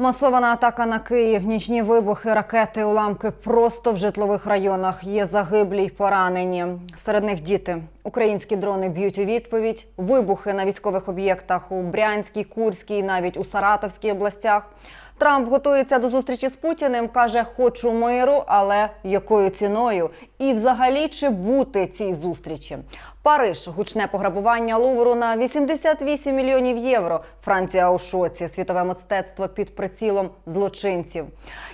Масована атака на Київ, нічні вибухи, ракети, уламки просто в житлових районах. Є загиблі й поранені. Серед них діти. Українські дрони б'ють у відповідь. Вибухи на військових об'єктах у Брянській, Курській, навіть у Саратовській областях. Трамп готується до зустрічі з Путіним. каже, хочу миру, але якою ціною? І взагалі чи бути цій зустрічі? Париж гучне пограбування Лувру на 88 мільйонів євро. Франція у шоці. Світове мистецтво під прицілом злочинців.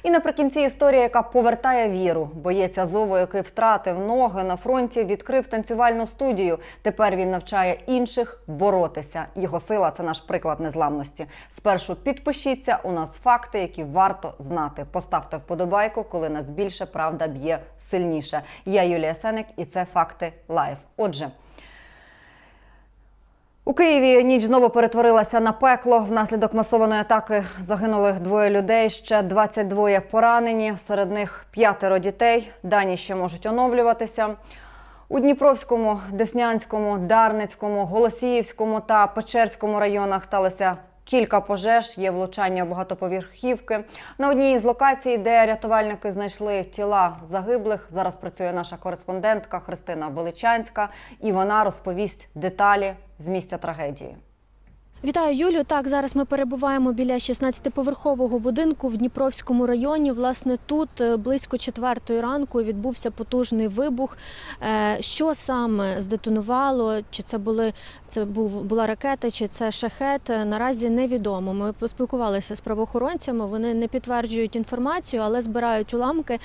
І наприкінці історія, яка повертає віру. Боєць Азову, який втратив ноги на фронті, відкрив танцювальну студію. Тепер він навчає інших боротися. Його сила це наш приклад незламності. Спершу підпишіться. У нас факти, які варто знати. Поставте вподобайку, коли нас більше правда б'є сильніше. Я Юлія Сеник, і це факти лайв. Отже. У Києві ніч знову перетворилася на пекло. Внаслідок масованої атаки загинули двоє людей. Ще 22 поранені. Серед них п'ятеро дітей. Дані ще можуть оновлюватися. У Дніпровському, Деснянському, Дарницькому, Голосіївському та Печерському районах сталося кілька пожеж. Є влучання багатоповерхівки. На одній із локацій, де рятувальники знайшли тіла загиблих, зараз працює наша кореспондентка Христина Величанська, і вона розповість деталі з місця трагедії. Вітаю, Юлю. Так, зараз ми перебуваємо біля 16-поверхового будинку в Дніпровському районі. Власне, тут е, близько четвертої ранку відбувся потужний вибух. Е, Що саме здетонувало? Чи це були це був була ракета, чи це шахет? е, Наразі невідомо. Ми поспілкувалися з правоохоронцями. Вони не підтверджують інформацію, але збирають уламки,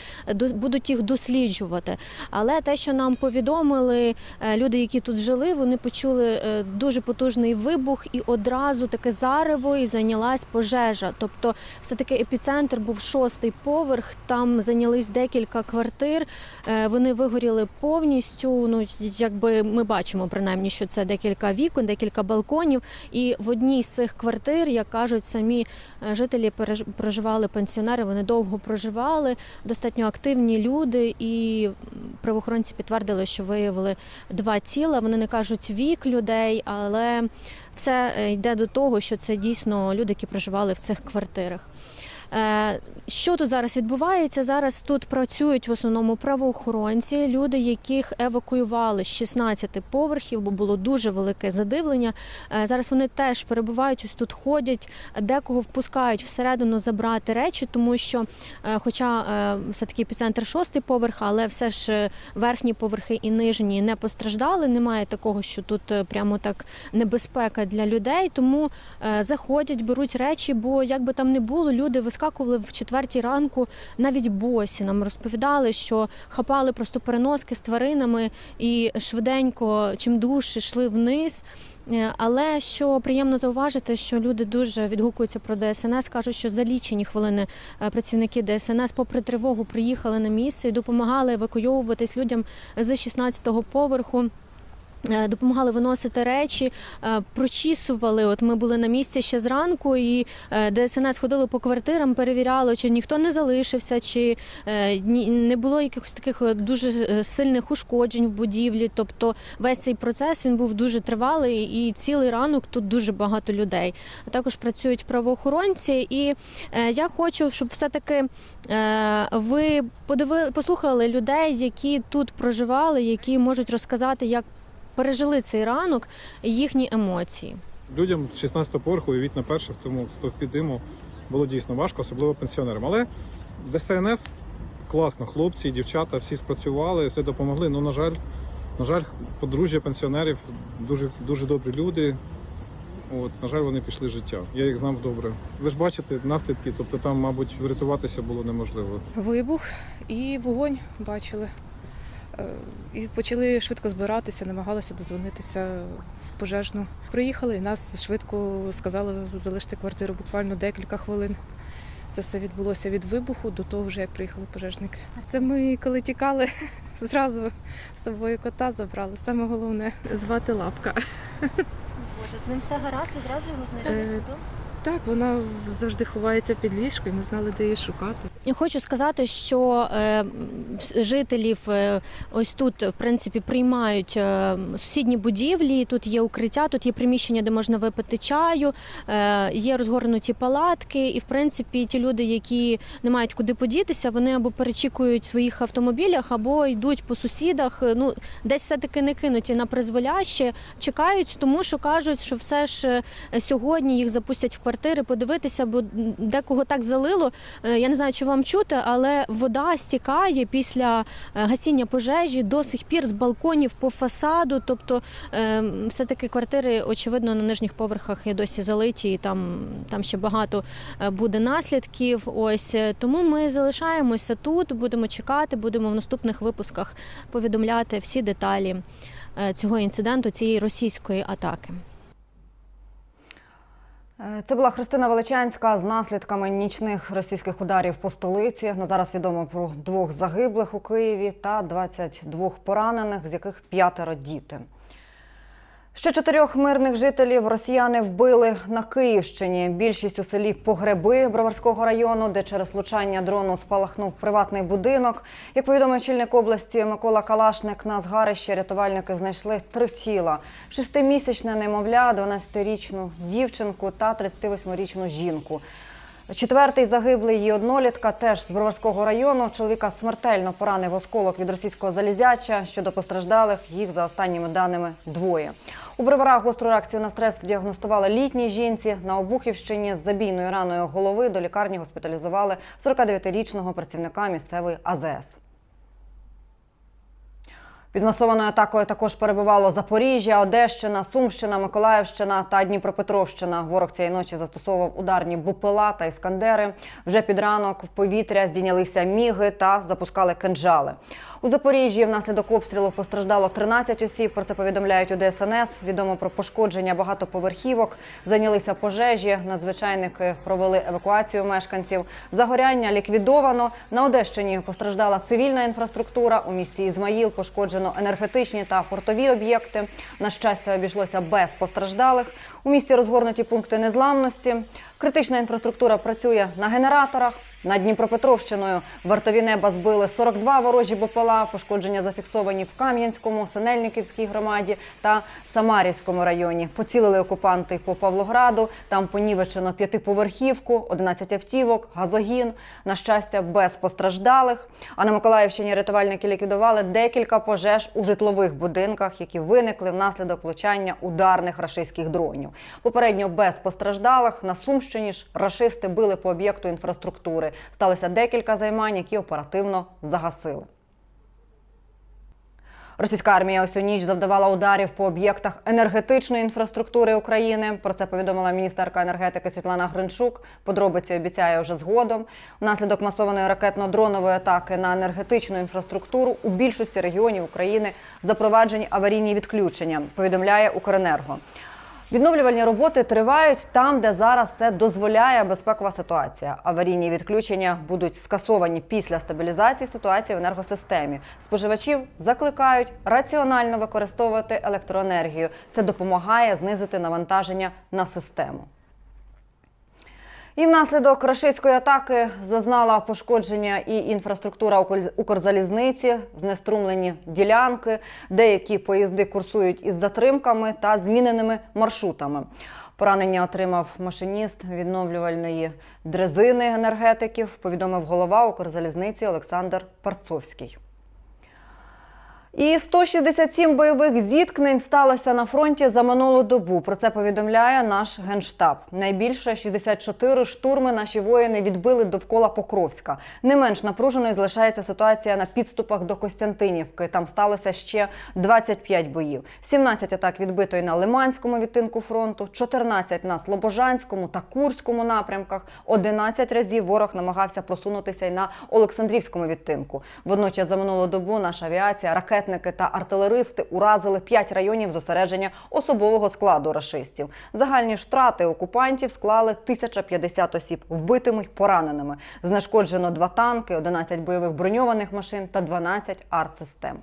будуть їх досліджувати. Але те, що нам повідомили люди, які тут жили, вони почули дуже потужний вибух і одразу таке зарево і зайнялась пожежа. Тобто, все таки епіцентр був шостий поверх. Там зайнялись декілька квартир. е, Вони вигоріли повністю. Ну якби ми бачимо принаймні, що це декілька вікон, декілька балконів. І в одній з цих квартир, як кажуть самі е, жителі, проживали пенсіонери. Вони довго проживали, достатньо активні люди, і правоохоронці підтвердили, що виявили два тіла. Вони не кажуть вік людей, але все е, йде до того, що це дійсно люди, які проживали в цих квартирах. Е, Що тут зараз відбувається? Зараз тут працюють в основному правоохоронці, люди, яких евакуювали з 16 поверхів, бо було дуже велике задивлення. Е, Зараз вони теж перебувають, ось тут ходять, декого впускають всередину забрати речі, тому що, е, хоча е, все-таки епіцентр шостий поверх, але все ж верхні поверхи і нижні не постраждали. Немає такого, що тут прямо так небезпека для людей. Тому заходять, беруть речі, бо як би там не було, люди вискакували в четвертій ранку, навіть босі нам розповідали, що хапали просто переноски з тваринами і швиденько, чим дужче йшли вниз. Е, Але що приємно зауважити, що люди дуже відгукуються про ДСНС, кажуть, що за лічені хвилини е, працівники ДСНС, попри тривогу, приїхали на місце і допомагали евакуйовуватись людям з 16-го поверху. Е, Допомагали виносити речі, е, прочісували. От ми були на місці ще зранку, і е, ДСНС ходили по квартирам, перевіряли, чи ніхто не залишився, чи не було якихось таких дуже сильних ушкоджень в будівлі. Тобто весь цей процес він був дуже тривалий, і цілий ранок тут дуже багато людей. Також працюють правоохоронці. І я хочу, щоб все-таки е, ви подиви, послухали людей, які тут проживали, які можуть розказати, як пережили цей ранок і їхні емоції. Людям з 16 поверху уявіть на перших, тому стовпі диму було дійсно важко, особливо пенсіонерам. Але ДСНС класно, хлопці дівчата всі спрацювали, все допомогли. Ну, на жаль, на жаль, подружжя пенсіонерів дуже, дуже добрі люди. От, на жаль, вони пішли з життя. Я їх знав добре. Ви ж бачите наслідки, тобто там, мабуть, врятуватися було неможливо. Вибух і вогонь бачили. Е, І почали швидко збиратися, намагалися дозвонитися в пожежну. Приїхали і нас швидко сказали залишити квартиру буквально декілька хвилин. Це все відбулося від вибуху до того, вже як приїхали пожежники. Це ми, коли тікали, зразу з собою кота забрали. Саме головне звати лапка. Боже, з ним все гаразд, ви зразу його знайшли Е, Так, вона завжди ховається під ліжкою, ми знали, де її шукати. Хочу сказати, що е, жителів е, ось тут в принципі приймають е, сусідні будівлі. Тут є укриття, тут є приміщення, де можна випити чаю, є розгорнуті палатки. І в принципі, ті люди, які не мають куди подітися, вони або перечікують в своїх автомобілях, або йдуть по сусідах. Ну десь все таки не кинуті на призволяще, чекають, тому що кажуть, що все ж сьогодні їх запустять в квартири, подивитися, бо декого так залило. Я не знаю, чи вам чути, але вода стікає після е, гасіння пожежі до сих пір з балконів по фасаду. Тобто, е, все-таки квартири, очевидно, на нижніх поверхах є досі залиті, і там, там ще багато е, буде наслідків. Ось тому ми залишаємося тут, будемо чекати, будемо в наступних випусках повідомляти всі деталі цього інциденту, цієї російської атаки. Е, Це була Христина Величанська з наслідками нічних російських ударів по столиці. На зараз відомо про двох загиблих у Києві та 22 поранених, з яких п'ятеро діти. Ще чотирьох мирних жителів росіяни вбили на Київщині. Більшість у селі Погреби Броварського району, де через влучання дрону спалахнув приватний будинок. Як повідомив очільник області Микола Калашник, на згарищі рятувальники знайшли три тіла: шестимісячне немовля, 12-річну дівчинку та 38-річну жінку. Четвертий загиблий її однолітка теж з Броварського району. Чоловіка смертельно поранив осколок від російського залізяча. Щодо постраждалих, їх за останніми даними двоє. У Броварах гостру реакцію на стрес діагностували літній жінці. На Обухівщині з забійною раною голови до лікарні госпіталізували 49-річного працівника місцевої АЗС. Під масованою атакою також перебувало Запоріжжя, Одещина, Сумщина, Миколаївщина та Дніпропетровщина. Ворог цієї ночі застосовував ударні БПЛА та іскандери. Вже під ранок в повітря здійнялися міги та запускали кинджали. У Запоріжжі внаслідок обстрілу постраждало 13 осіб. Про це повідомляють у ДСНС. Відомо про пошкодження багатоповерхівок. Зайнялися пожежі. Надзвичайники провели евакуацію мешканців. Загоряння ліквідовано. На Одещині постраждала цивільна інфраструктура. У місті Ізмаїл пошкоджено енергетичні та портові об'єкти. На щастя, обійшлося без постраждалих. У місті розгорнуті пункти незламності. Критична інфраструктура працює на генераторах. Над Дніпропетровщиною вартові неба збили 42 ворожі БПЛА. Пошкодження зафіксовані в Кам'янському, Синельниківській громаді та Самарівському районі. Поцілили окупанти по Павлограду. Там понівечено п'ятиповерхівку, 11 автівок, газогін. На щастя, без постраждалих. А на Миколаївщині рятувальники ліквідували декілька пожеж у житлових будинках, які виникли внаслідок влучання ударних рашистських дронів. Попередньо без постраждалих на Сумщині ж рашисти били по об'єкту інфраструктури. Сталося декілька займань, які оперативно загасили. Російська армія усю ніч завдавала ударів по об'єктах енергетичної інфраструктури України. Про це повідомила міністерка енергетики Світлана Гринчук. Подробиці обіцяє вже згодом. Внаслідок масованої ракетно-дронової атаки на енергетичну інфраструктуру у більшості регіонів України запроваджені аварійні відключення. Повідомляє Укренерго. Відновлювальні роботи тривають там, де зараз це дозволяє безпекова ситуація. Аварійні відключення будуть скасовані після стабілізації ситуації в енергосистемі. Споживачів закликають раціонально використовувати електроенергію. Це допомагає знизити навантаження на систему. І внаслідок рашистської атаки зазнала пошкодження і інфраструктура Укр- Укрзалізниці, знеструмлені ділянки, деякі поїзди курсують із затримками та зміненими маршрутами. Поранення отримав машиніст відновлювальної дрезини енергетиків, повідомив голова Укрзалізниці Олександр Парцовський. І 167 бойових зіткнень сталося на фронті за минулу добу. Про це повідомляє наш генштаб. Найбільше 64 штурми наші воїни відбили довкола Покровська. Не менш напруженою залишається ситуація на підступах до Костянтинівки. Там сталося ще 25 боїв. 17 атак відбито і на Лиманському відтинку фронту, 14 на Слобожанському та Курському напрямках. 11 разів ворог намагався просунутися й на Олександрівському відтинку. Водночас за минулу добу наша авіація, ракетники та артилеристи уразили 5 районів зосередження особового складу рашистів. Загальні ж втрати окупантів склали 1050 осіб вбитими й пораненими. Знешкоджено 2 танки, 11 бойових броньованих машин та 12 артсистем.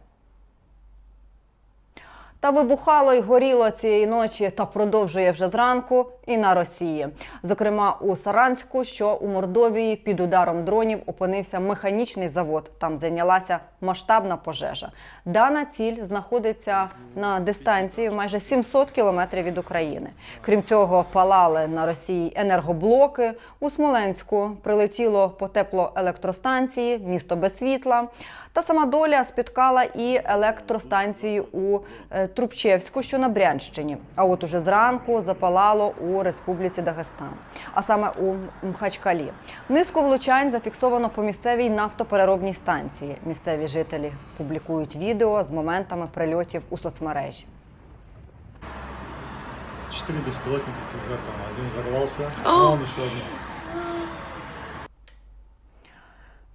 Та вибухало й горіло цієї ночі та продовжує вже зранку і на Росії. Зокрема, у Саранську, що у Мордовії під ударом дронів опинився механічний завод. Там зайнялася масштабна пожежа. Дана ціль знаходиться на дистанції майже 700 кілометрів від України. Крім цього, палали на Росії енергоблоки. У Смоленську прилетіло по теплоелектростанції, місто без світла. Та сама доля спіткала і електростанцію у е, Трубчевську, що на Брянщині. А от уже зранку запалало у Республіці Дагестан, а саме у Мхачкалі. Низку влучань зафіксовано по місцевій нафтопереробній станції. Місцеві жителі публікують відео з моментами прильотів у соцмережі. Четыре беспилотника вже там. Один взорвался, а он еще один.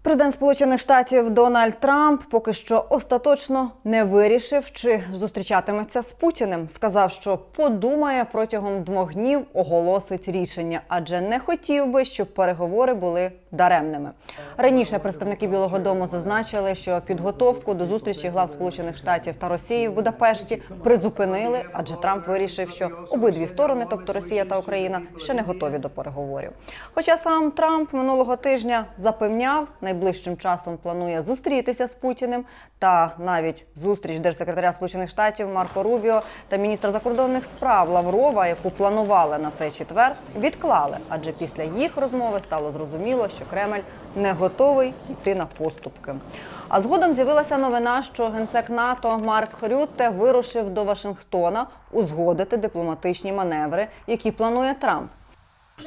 Президент Сполучених Штатів Дональд Трамп поки що остаточно не вирішив, чи зустрічатиметься з Путіним. Сказав, що подумає протягом двох днів оголосить рішення, адже не хотів би, щоб переговори були даремними. Раніше представники Білого Дому зазначили, що підготовку до зустрічі глав Сполучених Штатів та Росії в Будапешті призупинили, адже Трамп вирішив, що обидві сторони, тобто Росія та Україна, ще не готові до переговорів. Хоча сам Трамп минулого тижня запевняв, найближчим часом планує зустрітися з Путіним, та навіть зустріч держсекретаря Сполучених Штатів Марко Рубіо та міністра закордонних справ Лаврова, яку планували на цей четвер, відклали, адже після їх розмови стало зрозуміло, що Кремль не готовий йти на поступки. А згодом з'явилася новина, що генсек НАТО Марк Рютте вирушив до Вашингтона узгодити дипломатичні маневри, які планує Трамп.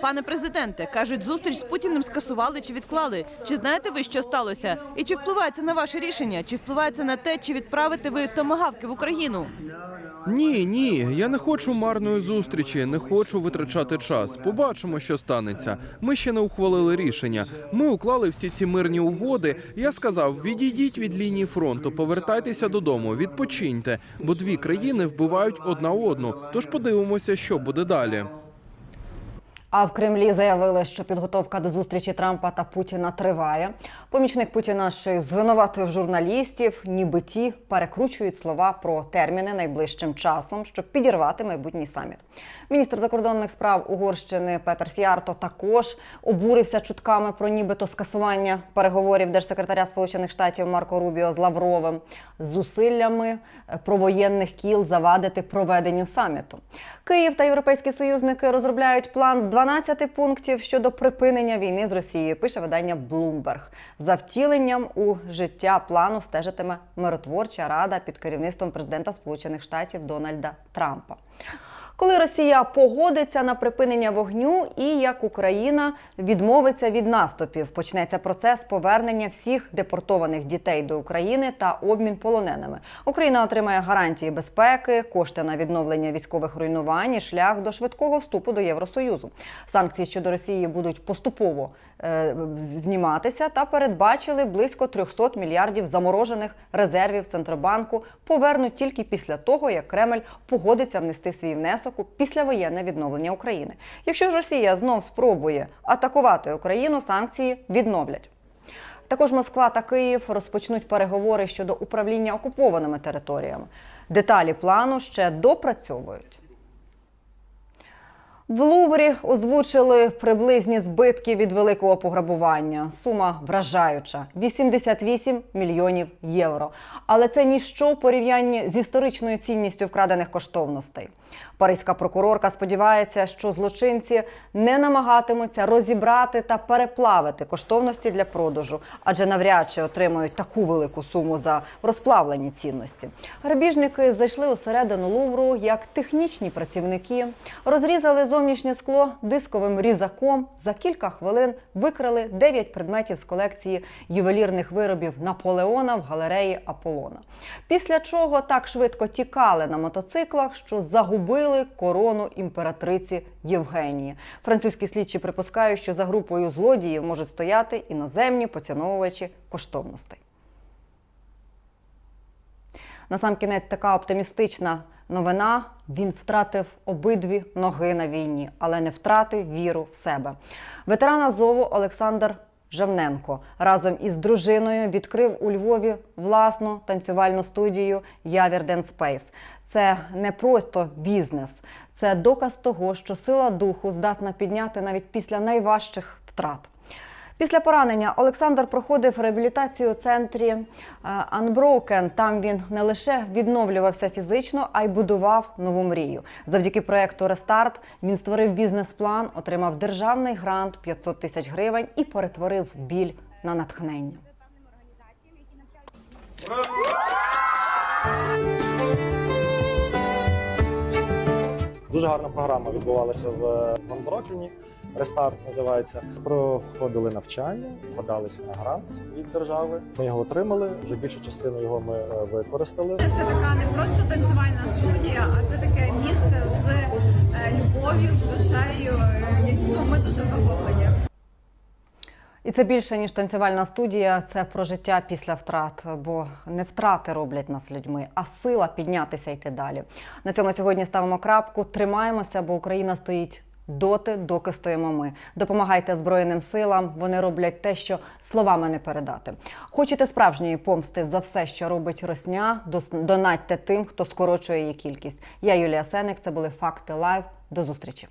Пане президенте, кажуть, зустріч з Путіним скасували чи відклали. Чи знаєте ви, що сталося? І чи впливає це на ваше рішення? Чи впливає це на те, чи відправите ви томагавки в Україну? Ні, ні, я не хочу марної зустрічі, не хочу витрачати час. Побачимо, що станеться. Ми ще не ухвалили рішення. Ми уклали всі ці мирні угоди. Я сказав: відійдіть від лінії фронту, повертайтеся додому, відпочиньте, бо дві країни вбивають одна одну. Тож подивимося, що буде далі. А в Кремлі заявили, що підготовка до зустрічі Трампа та Путіна триває. Помічник Путіна ще звинуватив журналістів, ніби ті перекручують слова про терміни найближчим часом, щоб підірвати майбутній саміт. Міністр закордонних справ Угорщини Петер Сіарто також обурився чутками про нібито скасування переговорів держсекретаря Сполучених Штатів Марко Рубіо з Лавровим з зусиллями е, провоєнних кіл завадити проведенню саміту. Київ та європейські союзники розробляють план з 12 пунктів щодо припинення війни з Росією. Пише видання Bloomberg. За втіленням у життя плану стежитиме миротворча рада під керівництвом президента Сполучених Штатів Дональда Трампа. Коли Росія погодиться на припинення вогню, і як Україна відмовиться від наступів, почнеться процес повернення всіх депортованих дітей до України та обмін полоненими. Україна отримає гарантії безпеки, кошти на відновлення військових руйнувань і шлях до швидкого вступу до Євросоюзу. Санкції щодо Росії будуть поступово е, зніматися та передбачили близько 300 мільярдів заморожених резервів Центробанку повернуть тільки після того, як Кремль погодиться внести свій внесок у післявоєнне відновлення України. Якщо ж Росія знов спробує атакувати Україну, санкції відновлять. Також Москва та Київ розпочнуть переговори щодо управління окупованими територіями. Деталі плану ще допрацьовують. В Луврі озвучили приблизні збитки від великого пограбування. Сума вражаюча 88 мільйонів євро. Але це ніщо в порівнянні з історичною цінністю вкрадених коштовностей. Паризька прокурорка сподівається, що злочинці не намагатимуться розібрати та переплавити коштовності для продажу, адже навряд чи отримають таку велику суму за розплавлені цінності. Грабіжники зайшли усередину Лувру як технічні працівники, розрізали зовнішнє скло дисковим різаком. За кілька хвилин викрали 9 предметів з колекції ювелірних виробів Наполеона в галереї Аполлона. Після чого так швидко тікали на мотоциклах, що загубили корону імператриці Євгенії. Французькі слідчі припускають, що за групою злодіїв можуть стояти іноземні поціновувачі коштовностей. Насамкінець така оптимістична новина. Він втратив обидві ноги на війні, але не втратив віру в себе. Ветеран Азову Олександр Жавненко разом із дружиною відкрив у Львові власну танцювальну студію Явір Dance Space. Це не просто бізнес, це доказ того, що сила духу здатна підняти навіть після найважчих втрат. Після поранення Олександр проходив реабілітацію у центрі е, Unbroken. Там він не лише відновлювався фізично, а й будував нову мрію. Завдяки проекту Рестарт він створив бізнес-план, отримав державний грант 500 тисяч гривень і перетворив біль на натхнення. Дуже гарна програма відбувалася в Ванброкені. Рестарт називається. Проходили навчання, подалися на грант від держави. Ми його отримали. Вже більшу частину його ми е, використали. Це така не просто танцювальна студія, а це таке місце з е, любов'ю, з душею, е, ми дуже захоплені. І це більше ніж танцювальна студія. Це про життя після втрат. Бо не втрати роблять нас людьми, а сила піднятися йти далі. На цьому сьогодні ставимо крапку. Тримаємося, бо Україна стоїть доти, доки стоїмо ми. Допомагайте Збройним силам. Вони роблять те, що словами не передати. Хочете справжньої помсти за все, що робить Росня? Донатьте тим, хто скорочує її кількість. Я Юлія Сеник. Це були факти лайв. До зустрічі.